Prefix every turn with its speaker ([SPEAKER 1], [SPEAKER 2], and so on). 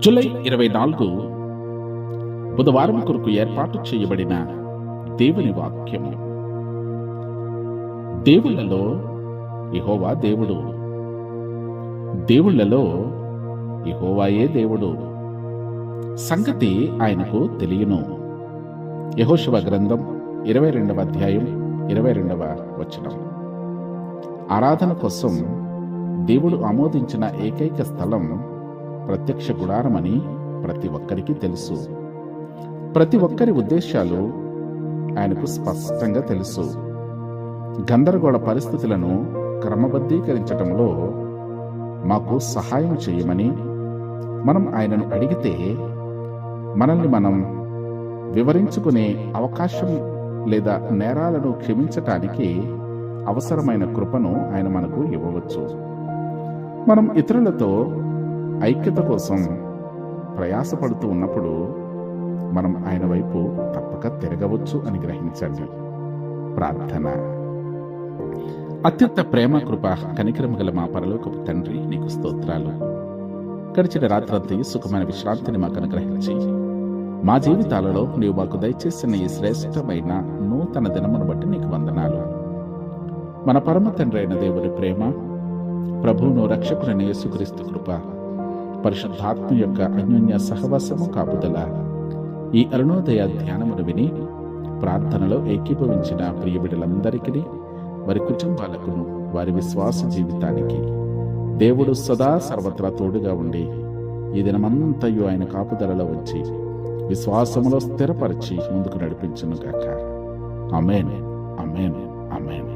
[SPEAKER 1] July ఇరవై నాలుగు బుధవారం కొరకు ఏర్పాటు చేయబడిన దేవుని వాక్యం. దేవుళ్ళలో ఇహోవా దేవుడు. దేవుళ్ళలో ఇహోవాయే దేవుడు. సంగతి ఆయనకు తెలియను. యహోశివ గ్రంథం ఇరవై రెండవ అధ్యాయం ఇరవై రెండవ వచనం. ఆరాధన కోసం దేవుడు ఆమోదించిన ఏకైక స్థలం ప్రత్యక్ష గుడారమని ప్రతి ఒక్కరికి తెలుసు. ప్రతి ఒక్కరి ఉద్దేశాలు ఆయనకు స్పష్టంగా తెలుసు. గందరగోళ పరిస్థితులను క్రమబద్ధీకరించటంలో మాకు సహాయం చేయమని మనం ఆయనను అడిగితే మనల్ని మనం వివరించుకునే అవకాశం లేదా నేరాలను క్షమించటానికి అవసరమైన కృపను ఆయన మనకు ఇవ్వవచ్చు. మనం ఇతరులతో ఐక్యత కోసం ప్రయాసపడుతూ ఉన్నప్పుడు మనం ఆయన వైపు తప్పక తిరగవచ్చు అని గ్రహించండి. ప్రార్థన. అత్యంత ప్రేమ కృప కనికరము గల మా పరలోకపు తండ్రి నీకు స్తోత్రాలు. గడిచిన రాత్రంతా సుఖమైన విశ్రాంతిని మాకు అనుగ్రహించి మా జీవితాలలో నీవు మాకు దయచేసిన ఈ శ్రేష్టమైన నూతన దినమును బట్టి నీకు వందనాలు. మన పరమ తండ్రి అయిన దేవుని ప్రేమ ప్రభువును రక్షకుడైన యేసుక్రీస్తు కృప పరిశుద్ధాత్మ యొక్క అన్యోన్య సహవాసము కాపుదల ఈ అరుణోదయ ధ్యానమును విని ప్రార్థనలో ఏకీభవించిన ప్రియ బిడ్డలందరికీ వారి కుటుంబాలకును వారి విశ్వాస జీవితానికి దేవుడు సదా సర్వత్రా తోడుగా ఉండి ఈ దినమంతయు ఆయన కాపుదలలో వచ్చి విశ్వాసములో స్థిరపరిచి ముందుకు నడిపించునుగాక అమేన్ అమేన్ అమేన్